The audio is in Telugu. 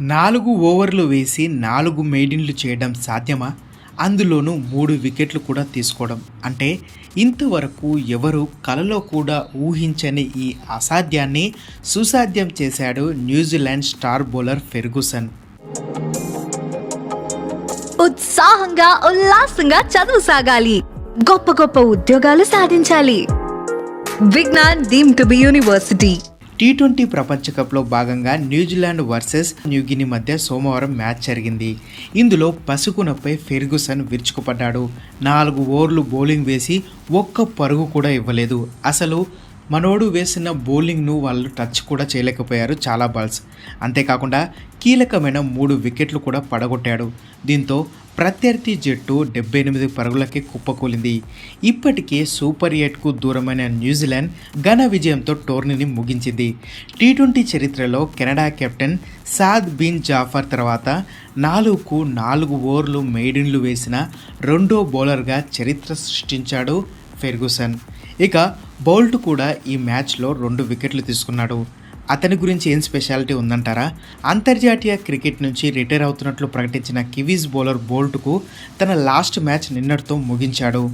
నాలుగు ఓవర్లు వేసి నాలుగు మెయిడిన్లు చేయడం సాధ్యమా? అందులోనూ మూడు వికెట్లు కూడా తీసుకోవడం. అంటే ఇంతవరకు ఎవరు కలలో కూడా ఊహించని ఈ అసాధ్యాన్ని సుసాధ్యం చేశాడు న్యూజిలాండ్ స్టార్ బౌలర్ ఫెర్గుసన్. ఉత్సాహంగా ఉల్లాసంగా చదువు సాగాలి. గొప్ప గొప్ప ఉద్యోగాలు సాధించాలి. Vignan deem to be university. T twenty ప్రపంచ కప్లో భాగంగా న్యూజిలాండ్ వర్సెస్ న్యూగిని మధ్య సోమవారం మ్యాచ్ జరిగింది. ఇందులో పసుకునపై ఫెర్గుసన్ విరుచుకుపడ్డాడు. నాలుగు ఓవర్లు బౌలింగ్ వేసి ఒక్క పరుగు కూడా ఇవ్వలేదు. అసలు మనోడు వేసిన బౌలింగ్ను వాళ్ళు టచ్ కూడా చేయలేకపోయారు చాలా బాల్స్. అంతేకాకుండా కీలకమైన మూడు వికెట్లు కూడా పడగొట్టాడు. దీంతో ప్రత్యర్థి జట్టు డెబ్బై ఎనిమిది పరుగులకి కుప్పకూలింది. ఇప్పటికే సూపర్ ఎయిట్కు దూరమైన న్యూజిలాండ్ ఘన విజయంతో టోర్నీని ముగించింది. టీ ట్వంటీ చరిత్రలో Canada captain Saad bin Jafar తర్వాత నాలుగుకు నాలుగు ఓవర్లు మెయిడిన్లు వేసిన రెండో బౌలర్గా చరిత్ర సృష్టించాడు ఫెర్గుసన్. ఇక బౌల్ట్ కూడా ఈ మ్యాచ్లో రెండు వికెట్లు తీసుకున్నాడు. అతని గురించి ఏం స్పెషాలిటీ ఉందంటారా? అంతర్జాతీయ క్రికెట్ నుంచి రిటైర్ అవుతున్నట్లు ప్రకటించిన కివీస్ బౌలర్ బోల్ట్కు తన లాస్ట్ మ్యాచ్ నిన్నటితో ముగించాడు.